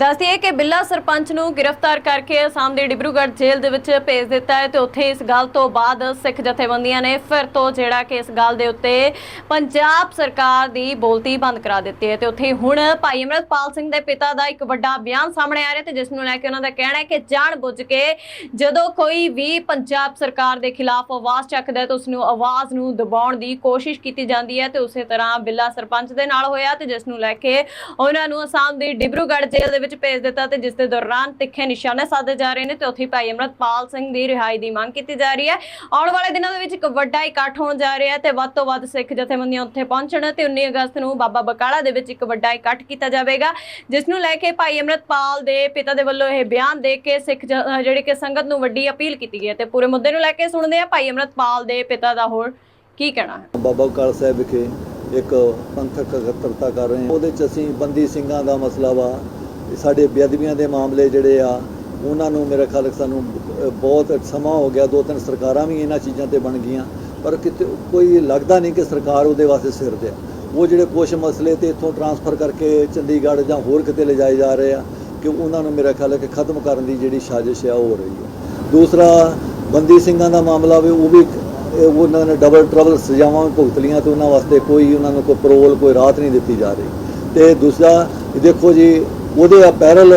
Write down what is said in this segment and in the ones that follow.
ਦੱਸਦੀ ਹੈ ਕਿ ਬਿੱਲਾ ਸਰਪੰਚ ਨੂੰ ਗ੍ਰਿਫਤਾਰ ਕਰਕੇ ਅਸਾਮ ਦੇ ਡਿਬਰੂਗੜ੍ਹ ਜੇਲ੍ਹ ਦੇ ਵਿੱਚ ਭੇਜ ਦਿੱਤਾ ਹੈ ਤੇ ਉੱਥੇ ਇਸ ਗੱਲ ਤੋਂ ਬਾਅਦ ਸਿੱਖ ਜਥੇਬੰਦੀਆਂ ਨੇ ਫਿਰ ਤੋਂ ਜਿਹੜਾ ਕਿ ਇਸ ਗੱਲ ਦੇ ਉੱਤੇ ਪੰਜਾਬ ਸਰਕਾਰ ਦੀ ਬੋਲਤੀ ਬੰਦ ਕਰਾ ਦਿੱਤੀ ਹੈ ਤੇ ਉੱਥੇ ਹੁਣ ਭਾਈ ਅਮਰਤਪਾਲ ਸਿੰਘ ਦੇ ਪਿਤਾ ਦਾ ਇੱਕ ਵੱਡਾ ਬਿਆਨ ਸਾਹਮਣੇ ਆ ਰਿਹਾ ਤੇ ਜਿਸ ਨੂੰ ਲੈ ਕੇ ਉਹਨਾਂ ਦਾ ਕਹਿਣਾ ਹੈ ਕਿ ਜਾਣ ਬੁੱਝ ਕੇ ਜਦੋਂ ਕੋਈ ਵੀ ਪੰਜਾਬ ਸਰਕਾਰ ਦੇ ਖਿਲਾਫ ਆਵਾਜ਼ ਚੱਕਦਾ ਹੈ ਤਾਂ ਉਸ ਨੂੰ ਆਵਾਜ਼ ਨੂੰ ਦਬਾਉਣ ਦੀ ਕੋਸ਼ਿਸ਼ ਕੀਤੀ ਜਾਂਦੀ ਹੈ ਤੇ ਉਸੇ ਤਰ੍ਹਾਂ ਬਿੱਲਾ ਸਰਪੰਚ ਦੇ ਨਾਲ ਹੋਇਆ ਤੇ ਜਿਸ ਨੂੰ ਲੈ ਕੇ ਉਹਨਾਂ ਨੂੰ ਅਸਾਮ ਦੀ ਡਿਬਰੂਗੜ੍ਹ ਜੇਲ੍ਹ ਦੇ ਵਿੱਚ ਭੇਜ ਦਿੱਤਾ ਤੇ ਜਿਸ ਦੇ ਦੌਰਾਨ ਤਿੱਖੇ ਨਿਸ਼ਾਨੇ ਸਾਧੇ ਜਾ ਰਹੇ ਨੇ ਤੇ ਉੱਥੇ ਭਾਈ ਅਮਰਤਪਾਲ ਸਿੰਘ ਦੀ ਰਿਹਾਈ ਦੀ ਮੰਗ ਕੀਤੀ ਜਾ ਰਹੀ ਹੈ। ਆਉਣ ਵਾਲੇ ਦਿਨਾਂ ਦੇ ਵਿੱਚ ਇੱਕ ਵੱਡਾ ਇਕੱਠ ਹੋਣ ਜਾ ਰਿਹਾ ਤੇ ਵੱਧ ਤੋਂ ਵੱਧ ਸਿੱਖ ਜਥੇਬੰਦੀਆਂ ਉੱਥੇ ਪਹੁੰਚਣ ਤੇ 19 ਅਗਸਤ ਨੂੰ ਬਾਬਾ ਬਕਾਲਾ ਦੇ ਵਿੱਚ ਇੱਕ ਵੱਡਾ ਇਕੱਠ ਕੀਤਾ ਜਾਵੇਗਾ, ਜਿਸ ਨੂੰ ਲੈ ਕੇ ਭਾਈ ਅਮਰਤਪਾਲ ਦੇ ਪਿਤਾ ਦੇ ਵੱਲੋਂ ਇਹ ਬਿਆਨ ਦੇ ਕੇ ਸਿੱਖ ਜ- ਕਿ ਸੰਗਤ ਨੂੰ ਵੱਡੀ ਅਪੀਲ ਕੀਤੀ ਗਈ ਹੈ ਤੇ ਪੂਰੇ ਮੁੱਦੇ ਨੂੰ ਲੈ ਕੇ ਸੁਣਦੇ ਆ ਭਾਈ ਅਮਰਤਪਾਲ ਦੇ ਪਿਤਾ ਦਾ ਹੋਰ ਕੀ ਕਹਿਣਾ ਹੈ। ਬਾਬਾ ਬਕਾਲ ਸਾਹਿਬ ਵਿਖੇ ਇੱਕ ਪੰਥਕ ਇਕੱਤਰਤਾ ਕਰ ਰਹੇ ਹਾਂ। ਉਹਦੇ ਚ ਅਸੀਂ ਬੰਦੀ ਸਿੰਘਾਂ ਦਾ ਮਸਲਾ ਵਾ ਸਾਡੇ ਬੇਅਦਬੀਆਂ ਦੇ ਮਾਮਲੇ ਜਿਹੜੇ ਆ, ਉਹਨਾਂ ਨੂੰ ਮੇਰਾ ਖਿਆਲ ਸਾਨੂੰ ਬਹੁਤ ਸਮਾਂ ਹੋ ਗਿਆ ਦੋ ਤਿੰਨ ਸਰਕਾਰਾਂ ਵੀ ਇਹਨਾਂ ਚੀਜ਼ਾਂ ਤੇ ਬਣ ਗਈਆਂ, ਪਰ ਕਿਤੇ ਕੋਈ ਲੱਗਦਾ ਨਹੀਂ ਕਿ ਸਰਕਾਰ ਉਹਦੇ ਵਾਸਤੇ ਸਿਰ ਦੇ ਆ। ਉਹ ਜਿਹੜੇ ਕੁਝ ਮਸਲੇ ਤੇ ਇੱਥੋਂ ਟਰਾਂਸਫਰ ਕਰਕੇ ਚੰਡੀਗੜ੍ਹ ਜਾਂ ਹੋਰ ਕਿਤੇ ਲਿਜਾਏ ਜਾ ਰਹੇ ਆ, ਕਿ ਉਹਨਾਂ ਨੂੰ ਮੇਰਾ ਖਿਆਲ ਹੈ ਕਿ ਖਤਮ ਕਰਨ ਦੀ ਜਿਹੜੀ ਸਾਜ਼ਿਸ਼ ਆ, ਉਹ ਹੋ ਰਹੀ ਹੈ ਦੂਸਰਾ, ਬੰਦੀ ਸਿੰਘਾਂ ਦਾ ਮਾਮਲਾ ਵੀ, ਉਹ ਵੀ ਉਹਨਾਂ ਨੇ ਡਬਲ ਟਰਬਲ ਸਜ਼ਾਵਾਂ ਵੀ ਭੁਗਤ ਲੀਆਂ ਤੇ ਉਹਨਾਂ ਵਾਸਤੇ ਕੋਈ, ਉਹਨਾਂ ਨੂੰ ਕੋਈ ਪਰੋਲ ਕੋਈ ਰਾਹਤ ਨਹੀਂ ਦਿੱਤੀ ਜਾ ਰਹੀ ਤੇ ਦੂਸਰਾ, ਦੇਖੋ ਜੀ ਉਹਦੇ ਅਪੈਰਲ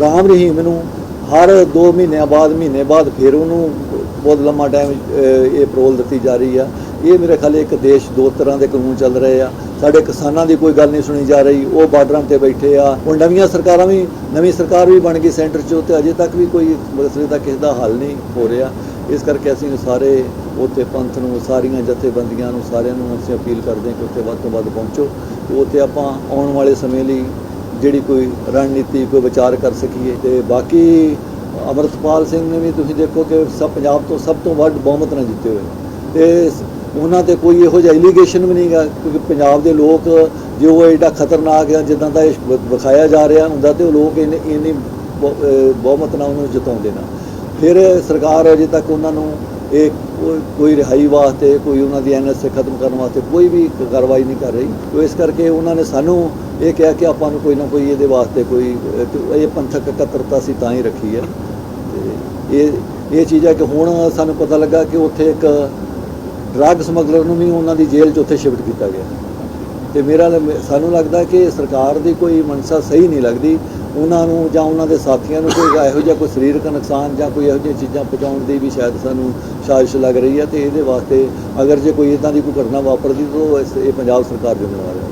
ਰਾਮ ਰਹੀਮ ਨੂੰ ਹਰ 2 ਮਹੀਨਿਆਂ ਬਾਅਦ, ਮਹੀਨੇ ਬਾਅਦ ਫਿਰ ਉਹਨੂੰ ਬਹੁਤ ਲੰਮਾ ਟਾਈਮ ਇਹ ਪਰੋਲ ਦਿੱਤੀ ਜਾ ਰਹੀ ਆ। ਇਹ ਮੇਰੇ ਖਿਆਲ ਇੱਕ ਦੇਸ਼ ਦੋ ਤਰ੍ਹਾਂ ਦੇ ਕਾਨੂੰਨ ਚੱਲ ਰਹੇ ਆ। ਸਾਡੇ ਕਿਸਾਨਾਂ ਦੀ ਕੋਈ ਗੱਲ ਨਹੀਂ ਸੁਣੀ ਜਾ ਰਹੀ। ਉਹ ਬਾਰਡਰਾਂ ਤੇ ਬੈਠੇ ਆ। ਹੁਣ ਨਵੀਆਂ ਸਰਕਾਰਾਂ ਵੀ, ਨਵੀਂ ਸਰਕਾਰ ਵੀ ਬਣ ਗਈ ਸੈਂਟਰ 'ਚ ਤੇ ਅਜੇ ਤੱਕ ਵੀ ਕੋਈ ਮਸਲੇ ਦਾ ਕਿਸੇ ਦਾ ਹੱਲ ਨਹੀਂ ਹੋ ਰਿਹਾ। ਇਸ ਕਰਕੇ ਅਸੀਂ ਸਾਰੇ ਉੱਥੇ ਪੰਥ ਨੂੰ, ਸਾਰੀਆਂ ਜਥੇਬੰਦੀਆਂ ਨੂੰ, ਸਾਰਿਆਂ ਨੂੰ ਅਸੀਂ ਅਪੀਲ ਕਰਦੇ ਹਾਂ ਕਿ ਉੱਥੇ ਵੱਧ ਤੋਂ ਵੱਧ ਪਹੁੰਚੋ। ਤੇ ਉੱਥੇ ਆਪਾਂ ਆਉਣ ਵਾਲੇ ਸਮੇਂ ਲਈ ਜਿਹੜੀ ਕੋਈ ਰਣਨੀਤੀ, ਕੋਈ ਵਿਚਾਰ ਕਰ ਸਕੀਏ। ਤੇ ਬਾਕੀ ਅਮਰਤਪਾਲ ਸਿੰਘ ਨੇ ਵੀ ਤੁਸੀਂ ਦੇਖੋ ਕਿ ਸਭ ਪੰਜਾਬ ਤੋਂ ਸਭ ਤੋਂ ਵੱਧ ਬਹੁਮਤ ਨਾਲ ਜਿੱਤੇ ਹੋਏ ਤੇ ਉਹਨਾਂ ਤੇ ਕੋਈ ਇਹੋ ਜਿਹਾ ਐਲੀਗੇਸ਼ਨ ਵੀ ਨਹੀਂਗਾ, ਕਿਉਂਕਿ ਪੰਜਾਬ ਦੇ ਲੋਕ ਜੇ ਉਹ ਐਡਾ ਖਤਰਨਾਕ ਆ ਜਿੱਦਾਂ ਦਾ ਇਹ ਵਿਖਾਇਆ ਜਾ ਰਿਹਾ ਹੁੰਦਾ ਤੇ ਉਹ ਲੋਕ ਇੰਨੇ, ਇੰਨੀ ਬਹੁ- ਬਹੁਮਤ ਨਾਲ ਉਹਨੂੰ ਜਿਤਾਉਂਦੇ ਨਾ। ਫਿਰ ਸਰਕਾਰ ਅਜੇ ਤੱਕ ਉਹਨਾਂ ਨੂੰ ਇਹ ਕੋਈ- ਰਿਹਾਈ ਵਾਸਤੇ, ਕੋਈ ਉਹਨਾਂ ਦੀ ਐਨਐਸਏ ਖਤਮ ਕਰਨ ਵਾਸਤੇ ਕੋਈ ਵੀ ਕਾਰਵਾਈ ਨਹੀਂ ਕਰ ਰਹੀ। ਤੋ ਇਸ ਕਰਕੇ ਉਹਨਾਂ ਨੇ ਸਾਨੂੰ ਇਹ ਕਿਹਾ ਕਿ ਆਪਾਂ ਨੂੰ ਕੋਈ ਨਾ ਕੋਈ ਇਹਦੇ ਵਾਸਤੇ ਕੋਈ, ਇਹ ਪੰਥਕ ਇਕੱਤਰਤਾ ਸੀ ਤਾਂ ਹੀ ਰੱਖੀ ਹੈ। ਤੇ ਇਹ ਇਹ ਚੀਜ਼ ਹੈ ਕਿ ਹੁਣ ਸਾਨੂੰ ਪਤਾ ਲੱਗਾ ਕਿ ਉੱਥੇ ਇੱਕ ਡਰੱਗ ਸਮਗਲਰ ਨੂੰ ਵੀ ਉਹਨਾਂ ਦੀ ਜੇਲ੍ਹ 'ਚ ਉੱਥੇ ਸ਼ਿਫਟ ਕੀਤਾ ਗਿਆ। ਤੇ ਮੇਰਾ ਸਾਨੂੰ ਲੱਗਦਾ ਕਿ ਸਰਕਾਰ ਦੀ ਕੋਈ ਮਨਸਾ ਸਹੀ ਨਹੀਂ ਲੱਗਦੀ। ਉਹਨਾਂ ਨੂੰ ਜਾਂ ਉਹਨਾਂ ਦੇ ਸਾਥੀਆਂ ਨੂੰ ਕੋਈ ਇਹੋ ਜਿਹਾ ਕੋਈ ਸਰੀਰਕ ਨੁਕਸਾਨ ਜਾਂ ਕੋਈ ਇਹੋ ਜਿਹੀਆਂ ਚੀਜ਼ਾਂ ਪਹੁੰਚਾਉਣ ਦੀ ਵੀ ਸ਼ਾਇਦ ਸਾਨੂੰ ਸਾਜ਼ਿਸ਼ ਲੱਗ ਰਹੀ ਹੈ। ਤੇ ਇਹਦੇ ਵਾਸਤੇ ਅਗਰ ਜੇ ਕੋਈ ਇਦਾਂ ਦੀ ਕੋਈ ਘਟਨਾ ਵਾਪਰਦੀ ਤਾਂ ਉਹ ਇਹ ਪੰਜਾਬ ਸਰਕਾਰ ਜ਼ਿੰਮੇਵਾਰ ਹੈ।